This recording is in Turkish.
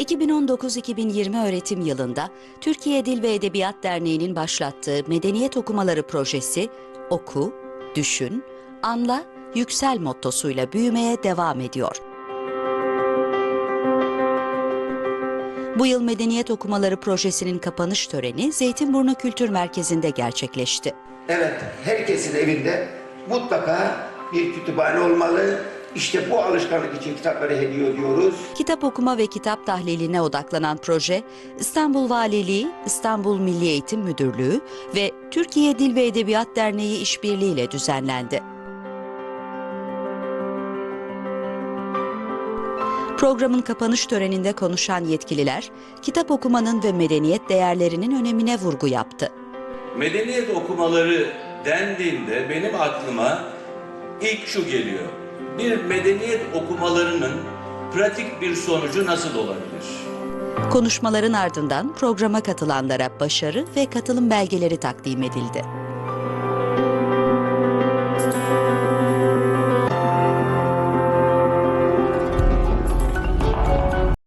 2019-2020 öğretim yılında Türkiye Dil ve Edebiyat Derneği'nin başlattığı Medeniyet Okumaları projesi Oku, Düşün, Anla, Yüksel mottosuyla büyümeye devam ediyor. Bu yıl Medeniyet Okumaları projesinin kapanış töreni Zeytinburnu Kültür Merkezi'nde gerçekleşti. Evet, herkesin evinde mutlaka bir kütüphane olmalı. İşte bu alışkanlık için kitapları hediye ediyoruz. Kitap okuma ve kitap tahliline odaklanan proje, İstanbul Valiliği, İstanbul Milli Eğitim Müdürlüğü ve Türkiye Dil ve Edebiyat Derneği işbirliğiyle düzenlendi. Programın kapanış töreninde konuşan yetkililer, kitap okumanın ve medeniyet değerlerinin önemine vurgu yaptı. Medeniyet okumaları dendiğinde benim aklıma ilk şu geliyor. Bir medeniyet okumalarının pratik bir sonucu nasıl olabilir? Konuşmaların ardından programa katılanlara başarı ve katılım belgeleri takdim edildi.